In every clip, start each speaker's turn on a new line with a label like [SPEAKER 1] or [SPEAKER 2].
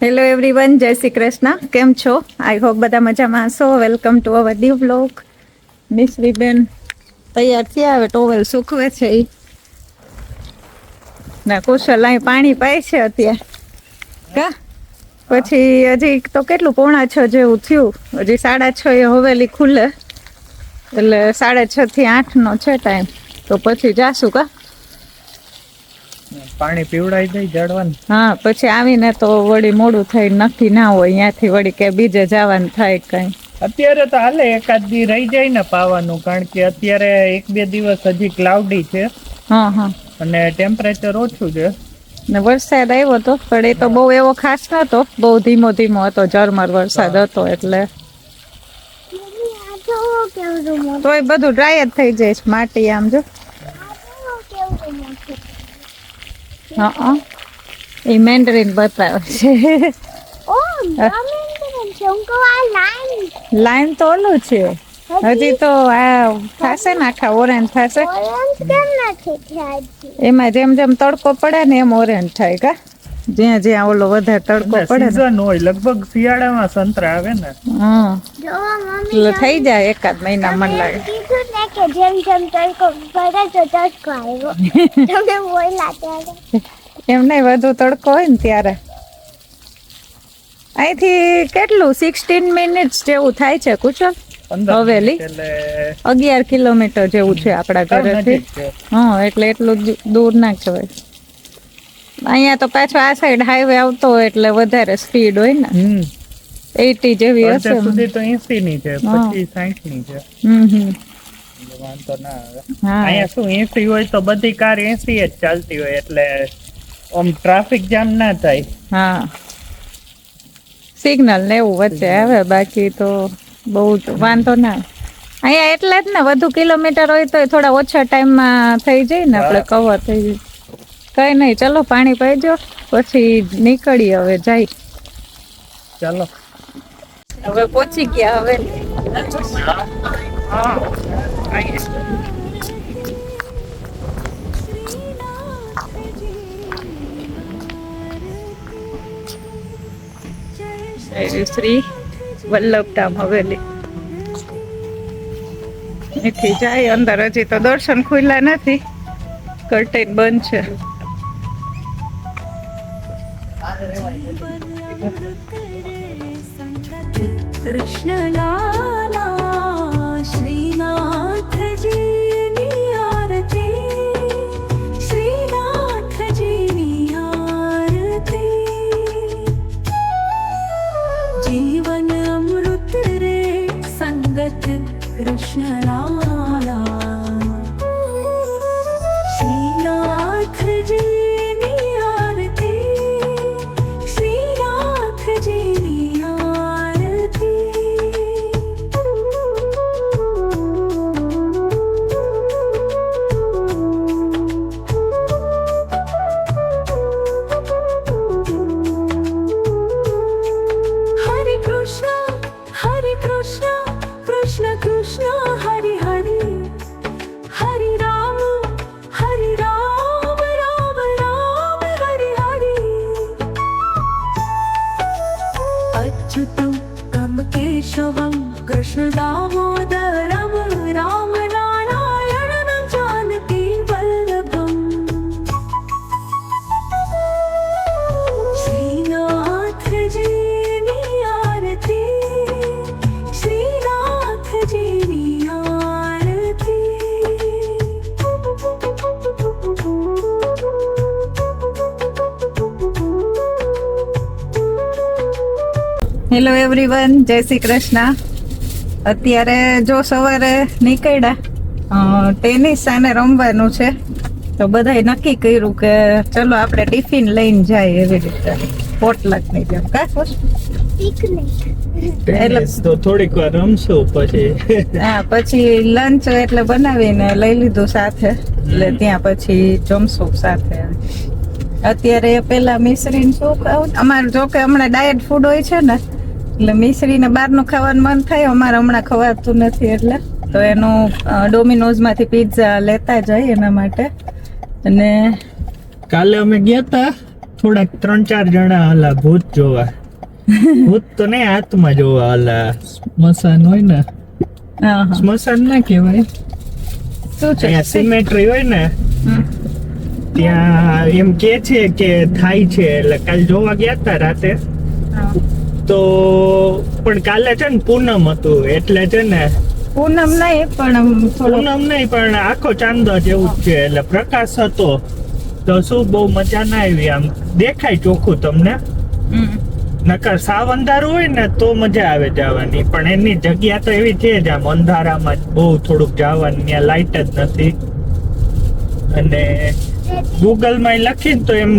[SPEAKER 1] Hello everyone જય શ્રી કૃષ્ણ કેમ છો આઈ હોપ બધા મજામાં હશો. Welcome to our new blog મિશ્રીબેન તૈયાર થયા હવે ટોવેલ સૂકવે છે ઈ. ના કુશલ અહીં પાણી પાય છે અત્યારે. કા? પછી હજી તો કેટલું પોણા છ જેવું થયું. હજી સાડા છ એ હવેલી ખુલે. એટલે સાડા છ થી આઠ નો છે ટાઈમ તો પછી જાશું કા?
[SPEAKER 2] પાણી પીવડાવી દઈ જડવાનું
[SPEAKER 1] હા પછી આવીને તો વળી મોડું થઈ નક્કી ના હોય અહીંયાથી વળી કે બીજે જવાનું થાય કઈ.
[SPEAKER 2] અત્યારે તો હાલે એકાદ દી રહી જાય ને પાવાનું કારણ કે અત્યારે એક બે દિવસ હજી ક્લાઉડી છે.
[SPEAKER 1] હા હા.
[SPEAKER 2] અને ટેમ્પરેચર ઓછું છે.
[SPEAKER 1] ને વરસાદ આવ્યો તો પણ એ તો બહુ એવો ખાસ નતો બહુ ધીમો ધીમો હતો ઝરમર વરસાદ હતો એટલે. તોય બધું ડ્રાય જ થઈ જાય છે માટી આમ જો. હા એ મેન્ડરીન બતાવે છે. લાઈન. તો ઓલું છે. હજી? તો આ થશે ને આખા ઓરેન્જ થશે. એમાં જેમ જેમ તડકો પડે ને એમ ઓરેન્જ થાય કા? જ્યાં જ્યાં ઓલો વધારે તડકો પડે
[SPEAKER 2] સીઝન હોય લગભગ શિયાળામાં સંતરા આવે ને.
[SPEAKER 1] હા. એટલે થઈ જાય એકાદ મહિના મન લાગે.
[SPEAKER 3] જેમ જેમ તડકો પડે તો તડકો આવ્યો. તમને બોલ્યા ત્યારે
[SPEAKER 1] એમ નહીં વધુ તડકો હોય ને ત્યારે. અહીંથી કેટલું? સિક્સટીન મિનિટ્સ જેવું થાય છે કુશલ? હવેલી? અગિયાર કિલોમીટર જેવું છે આપણા ઘરેથી. હા એટલે એટલું જ દૂર ના કહેવાય. અહીંયા તો પાછો આ સાઈડ હાઈવે આવતો હોય એટલે વધારે સ્પીડ હોય ને. એટી જેવી હશે
[SPEAKER 2] અત્યાર સુધી તો એસી ની છે પછી સાઈઠની છે. વાંધો ના આવે. અહીંયા શું એસી હોય તો બધી કાર એસી જ ચાલતી હોય એટલે આમ ટ્રાફિક જામ ના થાય.
[SPEAKER 1] હા. સિગ્નલ ને એવું વચ્ચે આવે બાકી તો બહુ જ વાંધો ના આવે. અહીંયા એટલે જ ને વધુ કિલોમીટર હોય તો થોડા ઓછા ટાઈમમાં થઈ જાય ને આપણે કવર થઈ જાય. કઈ નહીં ચલો પાણી પાઈજો પછી નીકળી હવે જાય.
[SPEAKER 2] ચાલો.
[SPEAKER 1] હવે પહોંચી ગયા હવે. શ્રી વલ્લભધામ હવેલી. અહીંથી જાય અંદર હજી તો દર્શન ખુલ્લા નથી. કર્ટેન બંધ છે.
[SPEAKER 4] કૃષ્ણ લાલા શ્રીનાથજીની આરતી શ્રીનાથજીની આરતી જીવન कृष्णदामोदरं राम नारायणं जानकी वल्लभम् श्रीनाथ जी नी आरती श्रीनाथ जी नी आरती
[SPEAKER 1] હેલો એવરીવન જય શ્રી કૃષ્ણ અત્યારે જો સવારે નીકળ્યા ટેનિસ અને રમવાનું છે તો બધાએ નક્કી કર્યું કે ચલો આપણે ટિફિન લઈને જાય એવી રીતે પોટલકની જેમ કા?
[SPEAKER 2] તો થોડીક વાર રમશું પછી.
[SPEAKER 1] હા પછી લંચ એટલે બનાવીને લઈ લીધું સાથે એટલે ત્યાં પછી જમશું સાથે. અત્યારે પેલા મિશ્રીને શું ખાવું? અમારે જો કે હમણાં ડાયટ ફૂડ હોય છે ને એટલે મિશ્રીને બહારનું ખાવાનું મન થાય અમારે હમણાં ખવાતું નથી એટલે. તો એનું ડોમિનોઝમાંથી પિઝા લેતા જાય એના માટે. અને
[SPEAKER 2] કાલે અમે ગયા હતા થોડાક ત્રણ ચાર જણા હલા ભૂત જોવા. ભૂત તો નહીં હાથમાં જોવા હલા. સ્મશાન હોય ને. સ્મશાન ના કહેવાય.
[SPEAKER 1] શું છે?
[SPEAKER 2] સિમેટ્રી હોય ને. ત્યાં એમ કે છે કે થાય છે એટલે કાલ જોવા ગયા હતા રાતે.
[SPEAKER 1] હા.
[SPEAKER 2] તો પણ કાલે છે ને પૂનમ હતું એટલે છે ને
[SPEAKER 1] પૂનમ નહીં પણ
[SPEAKER 2] પૂનમ નહીં પણ આખો ચાંદો જેવું જ છે એટલે પ્રકાશ હતો. તો શું બહુ મજા ના આવી આમ. દેખાય ચોખ્ખું તમને. નકર સાવ અંધારું હોય ને તો મજા આવે જવાની પણ એની જગ્યા તો એવી છે જ આમ અંધારામાં બહુ થોડુંક જવાની ત્યાં લાઈટ જ નથી. અને ગૂગલમાં લખીને તો એમ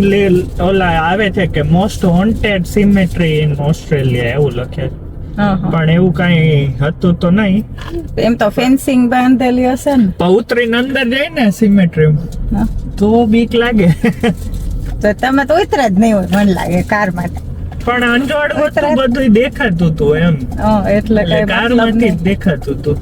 [SPEAKER 2] ઓલા આવે છે કે most haunted cemetery in Australia એવું લખે. પણ એવું કઈ હતું તો નહીં.
[SPEAKER 1] એમ તો ફેન્સિંગ બાંધેલી હશે ને.
[SPEAKER 2] પૌત્રી અંદર જાય ને સિમેટ્રી તો બીક લાગે.
[SPEAKER 1] તો તમે તો ઉતરા જ નહીં હોય મને લાગે કાર માટે.
[SPEAKER 2] પણ
[SPEAKER 1] અંજોડ.
[SPEAKER 2] બધું દેખાતું હતું એમ.
[SPEAKER 1] એટલે કારમાંથી
[SPEAKER 2] દેખાતું હતું.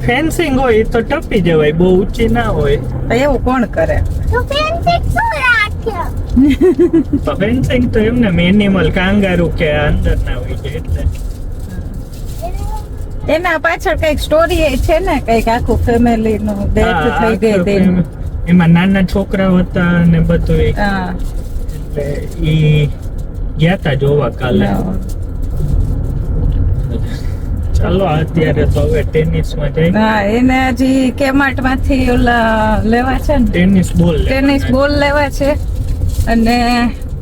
[SPEAKER 2] ફેન્સિંગ હોય તો ટપી જવાય બહુ ઊંચી ના હોય.
[SPEAKER 1] તો એવું કોણ કરે?
[SPEAKER 3] તો ફેન્સિંગ શું રાખ્યો
[SPEAKER 2] ફેન્સિંગ તો એમને મેનિમલ કાંગારું કે અંદર ના હોય છે એટલે.
[SPEAKER 1] એના પાછળ કંઈક સ્ટોરી છે ને કંઈક આખું ફેમિલી નું ડેથ થઈ ગઈ તેનું.
[SPEAKER 2] એમાં નાના છોકરાઓ હતા ને બધું એ- એટલે ઈ ગયા તા જોવા કાલે. ચાલો અત્યારે તો હવે ટેનિસમાં જઈ
[SPEAKER 1] હા એને હજી કેમાર્ટમાંથી ઓલા લેવા છે ને.
[SPEAKER 2] ટેનિસ બોલ
[SPEAKER 1] ટેનિસ બોલ લેવા છે. અને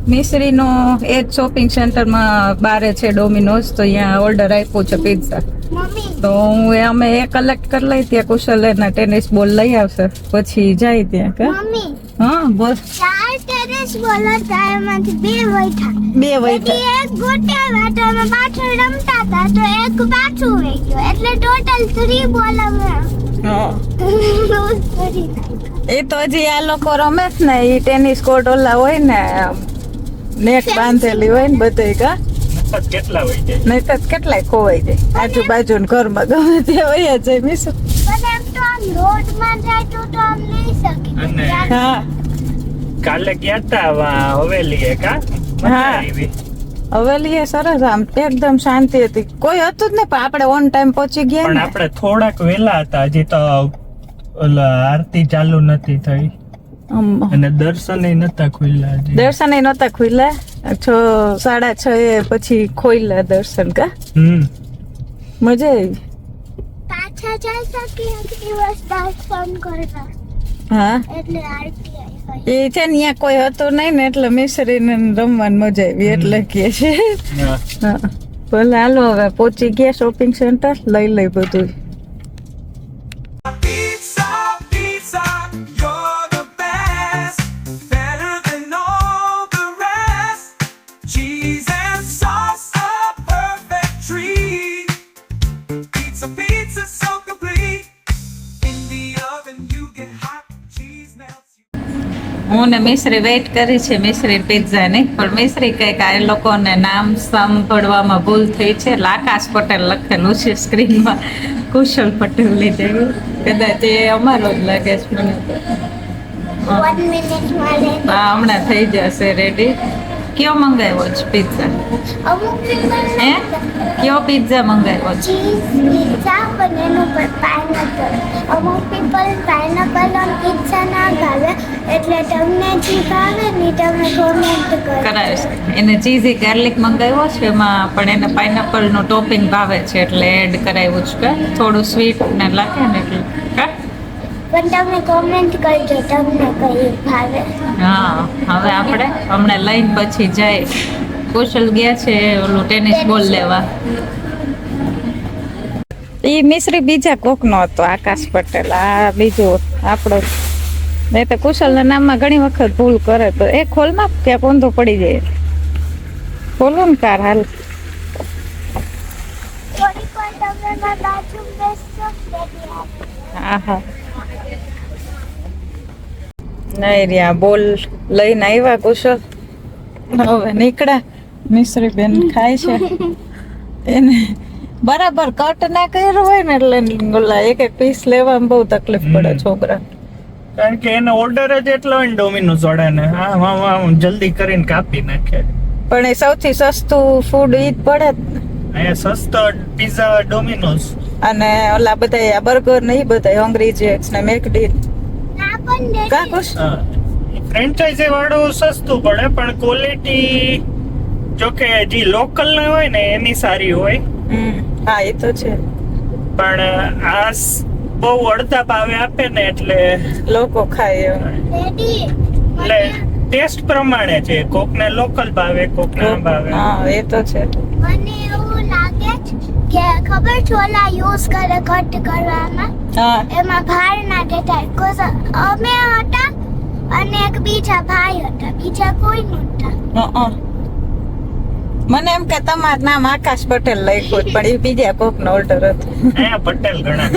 [SPEAKER 1] મિશ્રીનો એ જ શોપિંગ સેન્ટરમાં બારે છે ડોમિનોઝ તો અહીંયા ઓર્ડર આપ્યો છે પિઝા તો હું એ અમે એ કલેક્ટ કરી લઈ ત્યાં કુશલ એના ટેનિસ બોલ લઈ આવશે. પછી જાય ત્યાં કે?
[SPEAKER 3] મમ્મી.
[SPEAKER 1] હા બોલ.
[SPEAKER 3] ચાર ટેરેસ બોલરમાંથી બે વૈઠા.
[SPEAKER 1] બે વૈઠા.
[SPEAKER 3] એક ગોટાવ્યા વાટામાં પાછળ રમતા હતા તો એક પાછું વહી ગયો એટલે ટોટલ થ્રી બોલ.
[SPEAKER 1] એ તો હજી આ લોકો રમે જ ને એ ટેનિસ કોર્ટ ઓલા હોય ને નેટ બાંધેલી હોય ને બધે કા?
[SPEAKER 2] કેટલા હોય
[SPEAKER 1] નહીં તો કેટલાય ખોવાઈ જાય. આજુબાજુ ઘરમાં ગમે તે હોય જાય મીસ.
[SPEAKER 3] પણ એમ તો આમ રોડમાં જાય તો તો આમ લઈ શકે.
[SPEAKER 1] હા.
[SPEAKER 2] કાલે ગયા તા વા હવેલી કા?
[SPEAKER 1] હા. હવેલી સરસ આમ એકદમ શાંતિ હતી. કોઈ હતું જ ને પણ આપણે ઓન ટાઈમ પહોંચી ગયા
[SPEAKER 2] પણ
[SPEAKER 1] ને.
[SPEAKER 2] આપણે થોડાક વેલા હતા હજી તો ઓલા આરતી ચાલુ નથી થઈ.
[SPEAKER 1] આમ
[SPEAKER 2] અને દર્શન નતા ખુલ્લા
[SPEAKER 1] દર્શન નહોતા ખુલ્લા. છ સાડા છ એ પછી ખોલ્યા દર્શન કા?
[SPEAKER 2] હમ.
[SPEAKER 1] મજા આવી.
[SPEAKER 3] પાછા જઈ શકે એક દિવસ દર્શન કરવા
[SPEAKER 1] હા? એ છે ને અહીંયા કોઈ હતું નહીં ને એટલે મિશ્રીને રમવાની મજા આવી એટલે કે છે.
[SPEAKER 2] હા.
[SPEAKER 1] હા. ભલે હાલો હવે પહોંચી ગયા શોપિંગ સેન્ટર લઈ લઈ બધું હું ને મિશ્રી વેઇટ કરી છે મિશ્રી પિત્ઝાની પણ મિશ્રી કંઈક આ લોકોને નામ સાંભળવામાં ભૂલ થઈ છે. લાકાશ પટેલ લખેલું છે સ્ક્રીનમાં. કુશલ પટેલ લીધેલું. કદાચ એ અમારો જ લાગે છે. મને હા હમણાં થઈ જશે રેડી કયો મંગાવ્યો છે પિઝા હે કયો પિઝા મંગાવ્યો છે
[SPEAKER 3] ચીઝ પિઝા પણ એનું પાઇનેપલ અમુક પીપલ પાઇનેપલ ઓન પિઝા ના ભાવે એટલે તમને જે ભાવે ને તમે કોમેન્ટ કરો
[SPEAKER 1] કરાવીશ એને ચીઝી ગાર્લિક મંગાવ્યો છે એમાં પણ એને પાઇનેપલનું ટોપિંગ ભાવે છે એટલે એડ કરાવ્યું છે થોડું સ્વીટ ને લાગે ને એટલે?
[SPEAKER 3] પણ તમે કોમેન્ટ કરજો તમને કઈ ભાવે.
[SPEAKER 1] હા હવે આપણે હમણાં લઈને પછી જાય. કુશલ ગયા છે ઓલું ટેનિસ બોલ લેવા. એ મિશ્રી બીજા કોક નો હતો આકાશ પટેલ આ બીજો આપણો. મેં તો કુશલના નામમાં ઘણી વખત ભૂલ કરે તો એ ખોલમાં ક્યાંક ઊંધો પડી જાય. ખોલો ને કાર હાલ. હા હા નહીં રહ્યા. બોલ લઈને આવ્યા કુશલ હવે નીકળ્યા. મિશ્રી બેન ખાય છે. એને બરાબર કટ ના કર્યો હોય ને એટલે ઓલા એક એક પીસ લેવામાં બહુ તકલીફ પડે છોકરા
[SPEAKER 2] કારણ કે એને ઓર્ડર જ એટલો હોય ને ડોમિનોઝ વાળાને. આમ આમ આમ જલ્દી કરીને કાપી નાખે.
[SPEAKER 1] પણ એ સૌથી સસ્તું ફૂડ ઈ જ પડે.
[SPEAKER 2] અહીંયા સસ્તો પીઝા ડોમિનોઝ
[SPEAKER 1] અને ઓલા બધા બર્ગર ને એ બધા હંગ્રી જેક્સ ને મેકડી કા કુશ
[SPEAKER 2] ફ્રેન્ચાઇઝી વાળું સસ્તું પડે પણ ક્વોલિટી જો કે જે લોકલ ને હોય ને એની સારી હોય.
[SPEAKER 1] હા એ તો છે.
[SPEAKER 2] પણ આ બહુ અડધા ભાવે આપે ને એટલે
[SPEAKER 1] લોકો ખાય
[SPEAKER 2] એટલે ટેસ્ટ પ્રમાણે છે. કોકને લોકલ ભાવે કોકને ભાવે.
[SPEAKER 1] હા એ તો છે.
[SPEAKER 3] મને એવું લાગે છે કે ખબર છે ઓલા યુઝ કરે કટ કરવામાં
[SPEAKER 1] હા.
[SPEAKER 3] એમાં ભાર ના દેતા કોઝ અમે હતા અને એક બીજા ભાઈ હતા. બીજા કોઈ નહોતા.
[SPEAKER 1] હં. મને એમ કે તમારું નામ આકાશ પટેલ લખ્યું પણ એ બીજા કોક નો ઓર્ડર હતો
[SPEAKER 2] પટેલ ગણા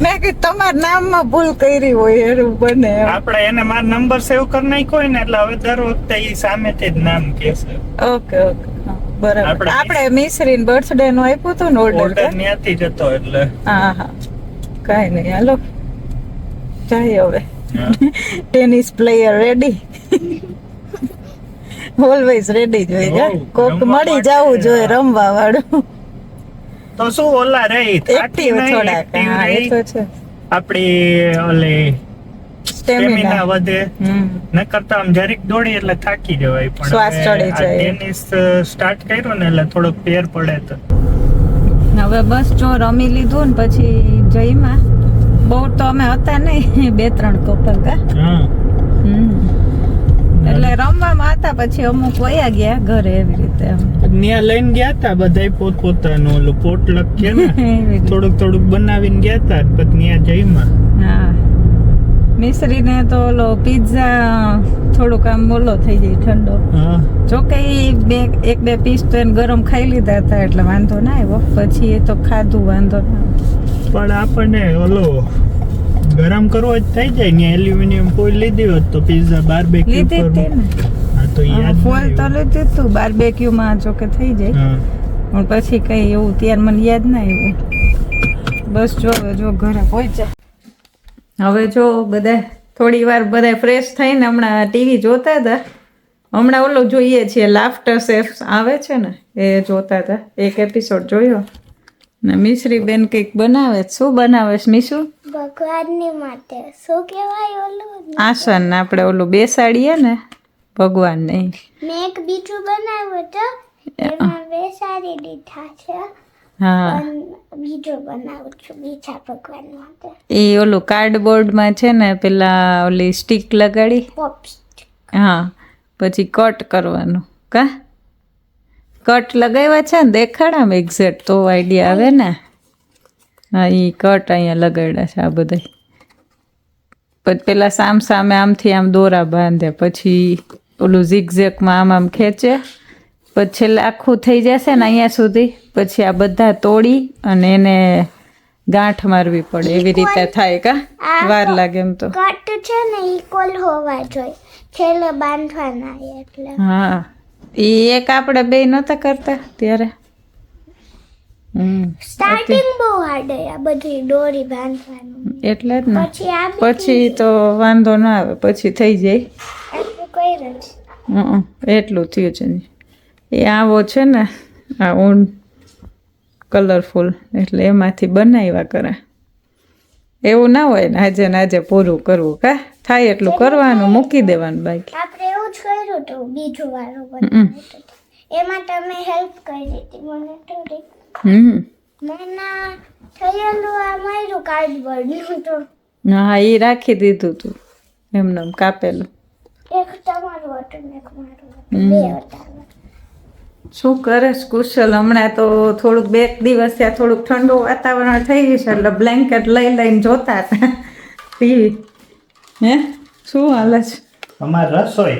[SPEAKER 1] મેં કીધું તમારા નામમાં ભૂલ કરી હોય એવું બને
[SPEAKER 2] આપણે એને મારો નંબર સેવ કરી નાખ્યો ને એટલે હવે દર વખતે એ સામેથી જ નામ કહેશે
[SPEAKER 1] ઓકે ઓકે. હા, બરાબર.
[SPEAKER 2] આપણે
[SPEAKER 1] મિસરીન બર્થડે નો આપ્યું હતું ને
[SPEAKER 2] ઓર્ડર
[SPEAKER 1] ઓર્ડર
[SPEAKER 2] ત્યાંથી જતો એટલે.
[SPEAKER 1] હા હા. કાઈ નહીં હાલો. જાય હવે. Tennis player ready always ready જ
[SPEAKER 2] હોય
[SPEAKER 1] કોક મળી જવું જોઈએ રમવા વાળું
[SPEAKER 2] તો શું ઓલા રહી
[SPEAKER 1] એક્ટિવ થોડાક. હા એ તો છે.
[SPEAKER 2] આપણી ઓલી સ્ટેમિના. વધે. ન કરતા આમ જરીક દોડી એટલે થાકી જવાય પણ
[SPEAKER 1] શ્વાસ ચડી જાય.
[SPEAKER 2] ટેનિસ સ્ટાર્ટ કર્યું ને એટલે થોડોક ફેર પડે તો.
[SPEAKER 1] હવે બસ જો રમી લીધું ને પછી જઈમાં બહુ તો અમે હતા નહીં બે ત્રણ કપલ કા. હમ. એટલે રમવામાં હતા પછી અમુક વયા ગયા ઘરે એવી રીતે.
[SPEAKER 2] ત્યાં લઈને ગયા હતા બધાય પોત પોતાનું ઓલું પોટલક કે ને થોડુંક થોડુંક બનાવીને ગયા તા પછી ત્યાં જઈમાં
[SPEAKER 1] હા. મિશ્રીને તો ઓલો પિઝા થોડુંક આમ ઓલો થઈ જાય ઠંડો.
[SPEAKER 2] જો
[SPEAKER 1] જોકે બે એક બે પીસ તો એને ગરમ ખાઈ લીધા હતા એટલે વાંધો ના આવ્યો. પછી એ તો ખાધું વાંધો ના
[SPEAKER 2] પણ આપણને ઓલો ગરમ કરવો જ થઈ જાય ને એલ્યુમિનિયમ ફોઇલ લીધી હોત તો પિઝા બારબેક્યુ
[SPEAKER 1] લીધી હતી ને.
[SPEAKER 2] તો યાદ
[SPEAKER 1] તો. લીધી જ તું બારબેક્યુમાં જોકે થઈ જાય. પણ પછી કઈ એવું ત્યાર મને યાદ ના આવ્યું. બસ જો જો ઘરે પહોંચ્યા હવે જો બધા થોડી વાર બધા ફ્રેશ થઈને હમણાં ટીવી જોતા હતા. હમણાં ઓલો જોઈએ છીએ લાફ્ટર સેફ આવે છે ને એ જોતા હતા. એક એપિસોડ જોયો. ને મિશ્રી બેન કંઈક બનાવે. શું બનાવે છે મીશુ?
[SPEAKER 3] ભગવાનની માટે. શું કહેવાય ઓલું?
[SPEAKER 1] આસન આપણે ઓલું બેસાડીએ ને ભગવાન નહીં
[SPEAKER 3] મેં એક બીજું બનાવ્યું તો એમાં બેસાડી દીધા છે.
[SPEAKER 1] હા.
[SPEAKER 3] પણ બનાવું છું બીજા ભગવાન માટે
[SPEAKER 1] એ ઓલું કાર્ડબોર્ડમાં છે ને પેલા ઓલી સ્ટીક લગાડી. હા પછી કટ કરવાનું કા? કટ લગાવ્યા છે ને દેખાડામ એક્ઝેક્ટ તો આઈડિયા આવે ને. હા એ કટ અહીંયા લગાડ્યા છે આ બધા પછી પેલા સામ સામે આમથી આમ દોરા બાંધે પછી ઓલું ઝીકઝેકમાં આમ આમ ખેંચે પછી આખું થઈ જશે ને અહીંયા સુધી. પછી આ બધા તોડી અને એને ગાંઠ મારવી પડે. એવી રીતે થાય કા? વાર લાગે એમ તો.
[SPEAKER 3] કટ છે ને ઇક્વલ હોવા જોઈએ. છેલ્લે બાંધવાના એટલે.
[SPEAKER 1] હા. એ એક આપણે બે નતા કરતા ત્યારે.
[SPEAKER 3] સ્ટાર્ટિંગ બહુ હાર્ડ આ બધી દોરી બાંધવાનું.
[SPEAKER 1] એટલે જ ને.
[SPEAKER 3] પછી
[SPEAKER 1] પછી તો વાંધો ના આવે પછી થઈ જાય.
[SPEAKER 3] એટલું કઈ જ
[SPEAKER 1] એટલું થયું છે ને. એ આવો છે ને આ ઊન કલરફુલ એટલે એમાંથી બનાવ્યા કરે. એવું ના હોય ને આજે ને આજે પૂરું કરવું કા? થાય એટલું કરવાનું મૂકી દેવાનું બાકી.
[SPEAKER 3] આપણે એવું જ કર્યું હતું બીજું વાળું. બનાવ્યું. એમાં તમે હેલ્પ કરી હતી મને થોડી
[SPEAKER 1] હમ.
[SPEAKER 3] મેના થયેલું આ માર્યું કાર્ડબોર્ડનું તો.
[SPEAKER 1] હા એ રાખી દીધું તું એમને એમ કાપેલું.
[SPEAKER 3] એક તમારું હતું એક મારું બે હતા.
[SPEAKER 1] શું કરે કુશલ હમણાં તો થોડુંક બે દિવસ ત્યાં થોડુંક ઠંડુ વાતાવરણ થઈ ગયું છે એટલે બ્લેન્કેટ લઈ લઈને જોતા હતા. ટીવી. હે? શું હાલે છે?
[SPEAKER 2] અમાર રસોઈ.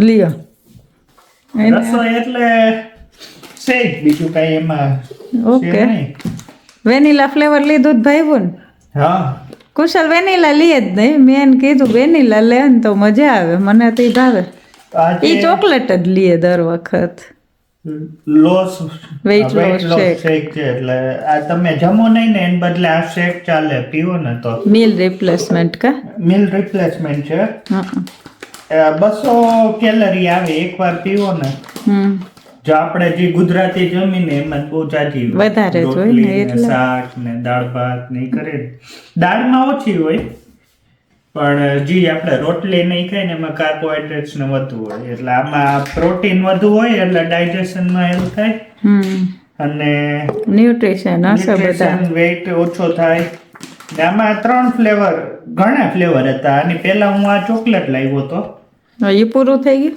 [SPEAKER 1] લ્યો.
[SPEAKER 2] રસોઈ એટલે છે બીજું કાંઈ એમાં
[SPEAKER 1] ઓકે. વેનીલા ફ્લેવર લીધું ભાઈ ને
[SPEAKER 2] હા.
[SPEAKER 1] કુશલ વેનીલા લઈએ જ નહીં. મેં કીધું વેનીલા લે ને તો મજા આવે. મને તો એ ભાવે. એ ચોકલેટ જ લઈએ દર વખત.
[SPEAKER 2] લોસ શેક છે. એટલે આ તમે જમો નહીં ને એને બદલે આ શેક ચાલે પીવો ને તો.
[SPEAKER 1] મિલ રિપ્લેસમેન્ટ કા?
[SPEAKER 2] મિલ રિપ્લેસમેન્ટ છે. બસો કેલરી આવે એકવાર પીવો ને. જો આપણે જે ગુજરાતી જમીને એમાં બહુ જાજી
[SPEAKER 1] વધારે જ હોય ને.
[SPEAKER 2] શાક ને દાળ ભાત ને કરે. દાળમાં ઓછી હોય. પણ જે આપણે રોટલી નહીં ખાઈ ને એમાં કાર્બોહાઈડ્રેટ્સ ને વધુ હોય. એટલે આમાં પ્રોટીન વધુ હોય એટલે ડાયજેશનમાં હેલ્પ થાય.
[SPEAKER 1] હમ.
[SPEAKER 2] અને
[SPEAKER 1] ન્યુટ્રિશન
[SPEAKER 2] વેઇટ ઓછો થાય. આમાં ત્રણ ફ્લેવર ઘણા ફ્લેવર હતા. આની પહેલા હું આ ચોકલેટ લાવ્યો હતો.
[SPEAKER 1] એ પૂરું થઈ ગયું?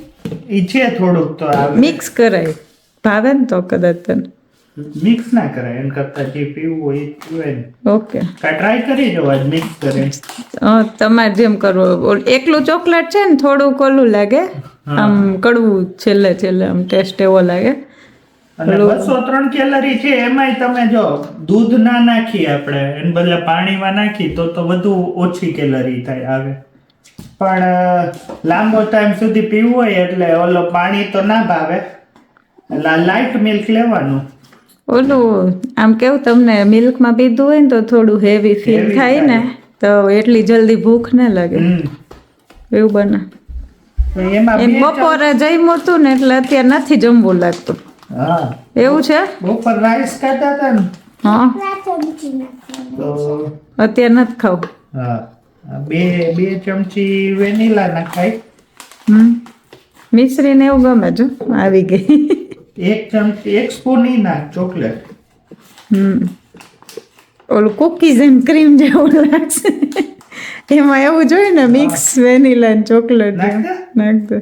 [SPEAKER 2] એ છે થોડુંક તો
[SPEAKER 1] મિક્સ કરાય. ભાવે ને તો કદાચ તને.
[SPEAKER 2] મિક્સ ના કરાય એમ કરતા જે પીવું હોય એ પીવાય
[SPEAKER 1] ઓકે
[SPEAKER 2] કા ટ્રાય કરી જોવા મિક્સ
[SPEAKER 1] કરે. તમારે જેમ કરવું એકલું ચોકલેટ છે ને થોડુંક ઓલું લાગે આમ કડવું છેલ્લે છેલ્લે આમ ટેસ્ટ એવો લાગે.
[SPEAKER 2] અને બસો ત્રણ કેલરી છે એમાંય તમે જો દૂધ ના નાખીએ આપણે એને બદલે પાણીમાં નાખી તો તો વધુ ઓછી કેલરી થાય આવે. પણ લાંબો ટાઈમ સુધી પીવું હોય એટલે ઓલો પાણી તો ના ભાવે. એટલે લાઇટ મિલ્ક લેવાનું.
[SPEAKER 1] ઓલું આમ કેવું તમને મિલ્કમાં પીધું હોય ને તો થોડું હેવી ફીલ થાય ને તો એટલી જલ્દી ભૂખ ના લાગે. એવું બને.
[SPEAKER 2] એમ
[SPEAKER 1] બપોરે જમ્યું હતું ને એટલે અત્યારે નથી જમવું લાગતું. એવું છે?
[SPEAKER 2] બપોર રાઈસ ખાતા હતા ને.
[SPEAKER 1] હા. અત્યારે નથી ખાવું.
[SPEAKER 2] બે બે ચમચી વેનીલા નાખાય
[SPEAKER 1] હમ. મિશ્રીને એવું ગમે જો આવી ગઈ.
[SPEAKER 2] એક ચમચી એક સ્પૂન ઈ નાખ ચોકલેટ.
[SPEAKER 1] હમ. ઓલું કુકીઝ એન્ડ ક્રીમ જેવું લાગશે. એમાં એવું જોઈએ ને મિક્સ વેનીલા અને ચોકલેટ
[SPEAKER 2] નાખ દે.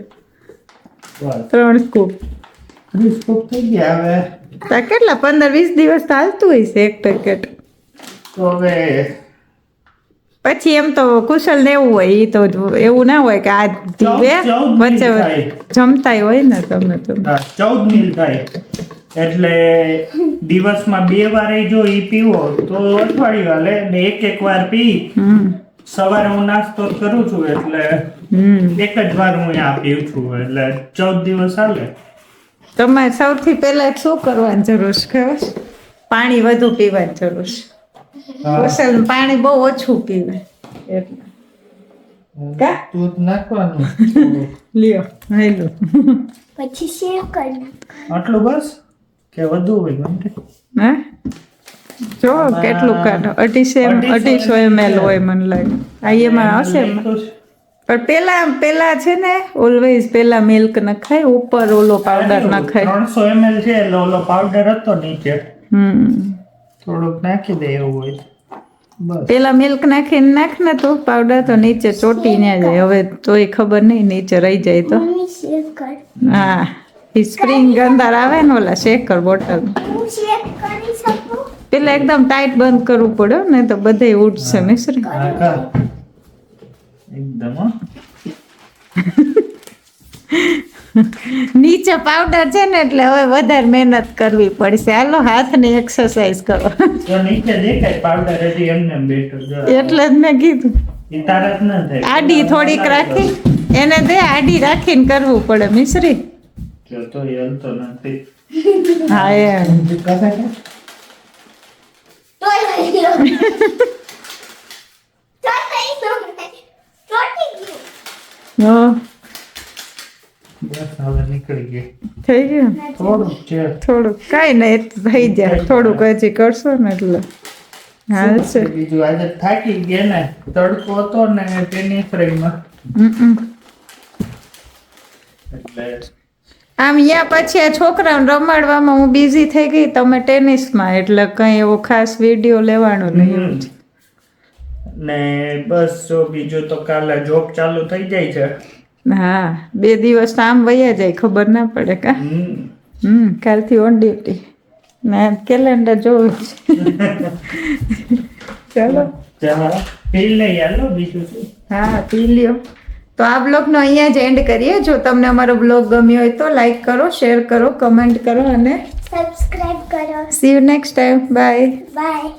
[SPEAKER 1] ત્રણ સ્કૂપ
[SPEAKER 2] સ્કૂપ થઈ ગયા હવે.
[SPEAKER 1] કેટલા? પંદર વીસ દિવસ ચાલતું હશે હોય છે એક પેકેટ
[SPEAKER 2] તો હવે
[SPEAKER 1] પછી એમ તો કુશલ ને એવું હોય એ તો એવું ના હોય કે આ ધીવે વચ્ચે
[SPEAKER 2] જમતા
[SPEAKER 1] જમતાય હોય ને તમે તો.
[SPEAKER 2] ચૌદ મિલ થાય. એટલે દિવસમાં બે વાર જો એ પીવો તો અઠવાડિયું હાલે ને એક એક વાર પી.
[SPEAKER 1] હમ.
[SPEAKER 2] સવારે હું નાસ્તો કરું છું એટલે એક જ વાર હું આ પીવું છું એટલે ચૌદ દિવસ હાલે.
[SPEAKER 1] તમારે સૌથી પહેલા શું કરવાની જરૂર છે? પાણી વધુ પીવાની જરૂર છે. કુશલ પાણી બહુ ઓછું પીવે. એટલે. કા?
[SPEAKER 2] દૂધ નાખવાનું.
[SPEAKER 1] લ્યો હાલો
[SPEAKER 3] પછી સેવ કરી
[SPEAKER 2] આટલું બસ? કે વધુ હોય
[SPEAKER 1] હે? જો કેટલું કાઢો. અઢીસો એમ
[SPEAKER 2] અઢીસો
[SPEAKER 1] એમ એમએલ હોય મને લાગે. આ એમાં હશે? પણ પેલા પેલા છે ને ઓલવેઝ પેલા મિલ્ક નખાય ઉપર ઓલો પાવડર નખાય
[SPEAKER 2] ત્રણસો ml છે એટલે ઓલો પાવડર હતો નીચે.
[SPEAKER 1] હમ.
[SPEAKER 2] થોડુંક નાખી દે એવું હોય.
[SPEAKER 1] પેલા મિલ્ક નાખીને નાખ ને તો પાવડર તો નીચે ચોટી ના જાય. હવે તોય ખબર નહીં નીચે રહી જાય તો. હા એ સ્પ્રિંગ ગંદાર આવે ને ઓલા શેકર બોટલ
[SPEAKER 3] હું સેવ કરી શકું?
[SPEAKER 1] પેલા એકદમ ટાઈટ બંધ કરવું પડે ને તો બધે ઉડશે મિશ્રી
[SPEAKER 2] એકદમ.
[SPEAKER 1] નીચે પાવડર છે ને એટલે હવે વધારે મહેનત કરવી પડશે. હાલો હાથની એક્સરસાઇઝ કરો.
[SPEAKER 2] નીચે દેખાય પાવડર હજી એમને બેઠો.
[SPEAKER 1] એટલે જ મેં કીધું. આડી થોડીક રાખી. એને દે આડી રાખીને કરવું પડે મિશ્રી.
[SPEAKER 2] જો એ હલતો નથી.
[SPEAKER 1] હા એમ
[SPEAKER 3] તોય
[SPEAKER 1] થઈ ગયું?
[SPEAKER 2] થોડુંક
[SPEAKER 1] કઈ નહીં થઈ જાય થોડુંક હજી કરશો ને એટલે. હાલશે
[SPEAKER 2] બીજું? આજે થાકી ગયા ને? તડકો હતો ને
[SPEAKER 1] તેની
[SPEAKER 2] ફ્રેમમાં.
[SPEAKER 1] આમ યા પછી આ છોકરાને રમાડવામાં હું બિઝી થઈ ગઈ. તમે ટેનિસમાં એટલે કંઈ એવો ખાસ વીડિયો લેવાનો નહીં.
[SPEAKER 2] ને બસ જો બીજું તો કાલે જોબ ચાલુ થઈ જાય છે.
[SPEAKER 1] હા બે દિવસ આમ વયા જાય ખબર ના પડે કા?
[SPEAKER 2] હમ
[SPEAKER 1] હમ કાલથી ઓન ડ્યુટી ના કેલેન્ડર જોવું છે. ચાલો. હા પી લ્યો. તો આ બ્લોગનો અહીંયા જ એન્ડ કરીએ. જો તમને અમારો બ્લોગ ગમ્યો હોય તો લાઈક કરો શેર કરો કમેન્ટ કરો અને
[SPEAKER 3] સબસ્ક્રાઇબ કરો.
[SPEAKER 1] See you next time bye
[SPEAKER 3] bye